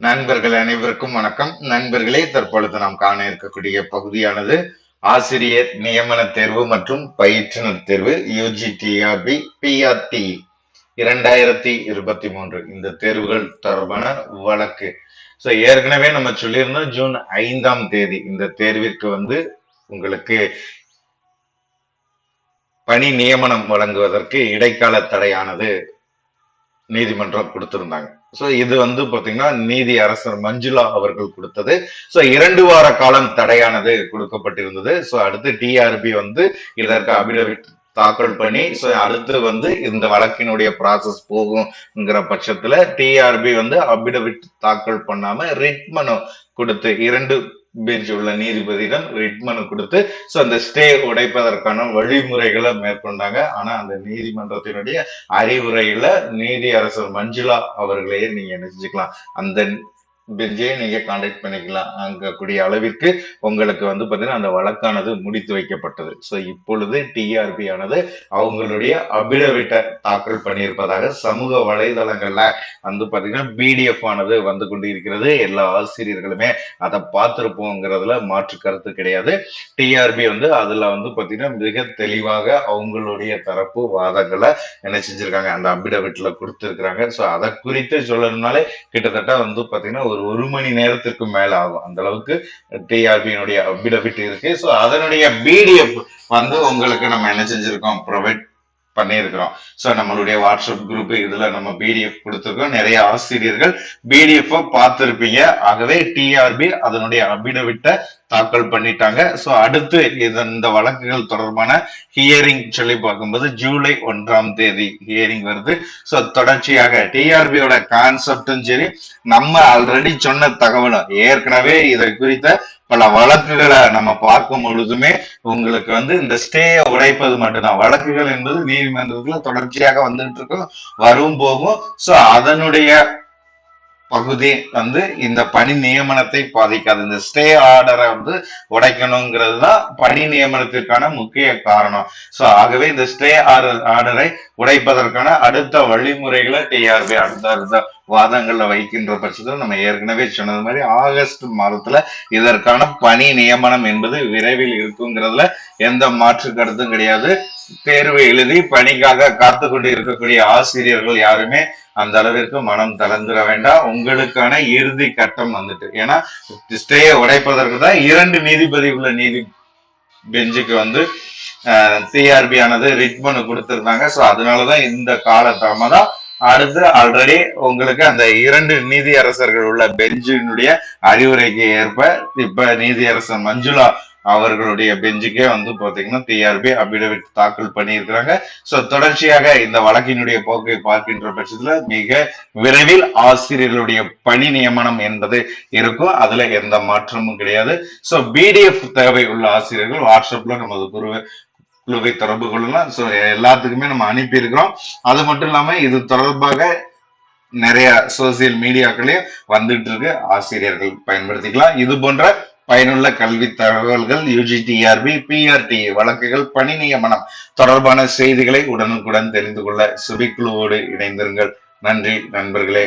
நண்பர்கள் அனைவருக்கும் வணக்கம். நண்பர்களே தற்பொழுது நாம் காண இருக்கக்கூடிய பகுதியானது ஆசிரியர் நியமன தேர்வு மற்றும் பயிற்றுனர் தேர்வு யூஜிடிஆர்பி பிஆர்டி இரண்டாயிரத்தி இருபத்தி மூன்று. இந்த தேர்வுகள் தொடர்பான வழக்கு. ஸோ ஏற்கனவே நம்ம சொல்லியிருந்தோம் ஜூன் ஐந்தாம் தேதி இந்த தேர்விற்கு வந்து உங்களுக்கு பணி நியமனம் வழங்குவதற்கு இடைக்கால தடையானது. நீதிமன்றம் கொடுத்திருந்தாங்க. சோ இது வந்து பாத்தீங்கன்னா நீதி அரசர் மஞ்சுளா அவர்கள் கொடுத்தது. சோ இரண்டு வார காலம் தடையானது கொடுக்கப்பட்டிருந்தது. சோ அடுத்து டிஆர்பி வந்து இதற்கு அபிடவிட் தாக்கல் பண்ணி சோ அடுத்து வந்து இந்த வழக்கினுடைய ப்ராசஸ் போகுங்கிற பட்சத்துல டிஆர்பி வந்து அபிடவிட் தாக்கல் பண்ணாம ரிட் மனு கொடுத்து இரண்டு பெஞ்ச் உள்ள நீதிபதியிடம் ரிட் மனு கொடுத்து சோ அந்த ஸ்டே உடைப்பதற்கான வழிமுறைகளை மேற்கொண்டாங்க. ஆனா அந்த நீதிமன்றத்தினுடைய அறிவுரையில நீதி அரசர் மஞ்சுளா அவர்களையே நீங்க நினைச்சுக்கலாம் அந்த பெஞ்சையே நீங்க கான்டாக்ட் பண்ணிக்கலாம். அங்கக்கூடிய கூடிய அளவிற்கு உங்களுக்கு வந்து பாத்தீங்கன்னா அந்த வழக்கானது முடித்து வைக்கப்பட்டது. சோ இப்பொழுது டிஆர்பி ஆனது அவங்களுடைய அபிடவிட்ட தாக்கல் பண்ணியிருப்பதாக சமூக வலைதளங்கள்ல வந்து பாத்தீங்கன்னா பிடிஎஃப் ஆனது வந்து கொண்டு இருக்கிறது எல்லா ஆசிரியர்களுமே அதை பார்த்திருப்போங்கிறதுல மாற்று கருத்து கிடையாது. டிஆர்பி வந்து அதுல வந்து பாத்தீங்கன்னா மிக தெளிவாக அவங்களுடைய தரப்பு வாதங்களை என்ன செஞ்சிருக்காங்க அந்த அபிடவிட்ல கொடுத்திருக்கிறாங்க. சோ அதை குறித்து சொல்லணும்னாலே கிட்டத்தட்ட வந்து பாத்தீங்கன்னா ஒரு ஒரு மணி நேரத்திற்கு மேல ஆகும். அந்த அளவுக்கு டிஆர்பியினுடைய பிடபிட் இருக்கு. ஸோ அதனுடைய பிடிஎஃப் வந்து உங்களுக்கு நம்ம என்ன செஞ்சிருக்கோம்? ப்ரொவைட் பண்ணியிருக்கிறோம். ஸோ நம்மளுடைய வாட்ஸ்அப் குரூப் இதுல நம்ம பிடிஎஃப் கொடுத்துருக்கோம். நிறைய ஆசிரியர்கள் பிடிஎஃப் பார்த்துருப்பீங்க. ஆகவே டிஆர்பி அதனுடைய அபிடவிட்ட தாக்கல் பண்ணிட்டாங்க. ஸோ அடுத்து இது இந்த வழக்குகள் தொடர்பான ஹியரிங் சொல்லி பார்க்கும்போது ஜூலை ஒன்றாம் தேதி ஹியரிங் வருது. ஸோ தொடர்ச்சியாக டிஆர்பியோட கான்செப்டும் சரி நம்ம ஆல்ரெடி சொன்ன தகவலும் ஏற்கனவே இதை குறித்த பல வழக்குகளை நம்ம பார்க்கும் பொழுதுமே உங்களுக்கு வந்து இந்த ஸ்டேயை உடைப்பது மட்டும்தான். வழக்குகள் என்பது நீதிமன்றத்துல தொடர்ச்சியாக வந்துட்டு இருக்கும் வரும் போகும். சோ அதனுடைய பகுதி வந்து இந்த பணி நியமனத்தை பாதிக்காது. இந்த ஸ்டே ஆர்டரை வந்து உடைக்கணுங்கிறது தான் பணி நியமனத்திற்கான முக்கிய காரணம். சோ ஆகவே இந்த ஸ்டே ஆர்டர் ஆர்டரை உடைப்பதற்கான அடுத்த வழிமுறைகளை டிஆர்பி அடுத்த அடுத்த வாதங்கள்ல வைக்கின்ற பட்சத்தில் நம்ம ஏற்கனவே சொன்னது மாதிரி ஆகஸ்ட் மாதத்துல இதற்கான பணி நியமனம் என்பது விரைவில் இருக்குங்கிறதுல எந்த மாற்று கருத்தும் கிடையாது. தேர்வு எழுதி பணிக்காக காத்து கொண்டு இருக்கக்கூடிய ஆசிரியர்கள் யாருமே அந்த அளவிற்கு மனம் தளர்ந்துட வேண்டாம். உங்களுக்கான இறுதி கட்டம் வந்துட்டு. ஏன்னா ஸ்டேயை உடைப்பதற்கு தான் இரண்டு நீதிபதி உள்ள நீதி பெஞ்சுக்கு வந்து சிஆர்பி ஆனது ரிட்மனு கொடுத்திருந்தாங்க. சோ அதனாலதான் இந்த கால தான் அடுத்து ஆல்ரெடி உங்களுக்கு அந்த இரண்டு நீதியரசர்கள் உள்ள பெஞ்சினுடைய அறிவுரைக்கு ஏற்ப இப்ப நீதியரசர் மஞ்சுளா அவர்களுடைய பெஞ்சுக்கே வந்து பாத்தீங்கன்னா டிஆர்பி அபிடவிட் தாக்கல் பண்ணியிருக்கிறாங்க. சோ தொடர்ச்சியாக இந்த வழக்கினுடைய போக்கை பார்க்கின்ற பட்சத்துல மிக விரைவில் ஆசிரியர்களுடைய பணி நியமனம் என்பது இருக்கும். அதுல எந்த மாற்றமும் கிடையாது. சோ பிடிஎஃப் தேவை உள்ள ஆசிரியர்கள் வாட்ஸ்அப்ல நமது குரு குழுவை தொடர்பு கொள்ளலாம் ஸோ எல்லாத்துக்குமே நம்ம அனுப்பியிருக்கிறோம். அது மட்டும் இல்லாம இது தொடர்பாக நிறைய சோசியல் மீடியாக்களையும் வந்துட்டு இருக்கு ஆசிரியர்கள் பயன்படுத்திக்கலாம். இது போன்ற பயனுள்ள கல்வி தகவல்கள் யூஜிடிஆர்பி பிஆர்டி வழக்குகள் பணி நியமனம் தொடர்பான செய்திகளை உடனுக்குடன் தெரிந்து கொள்ள சுபிக்குழுவோடு இணைந்திருங்கள். நன்றி நண்பர்களே.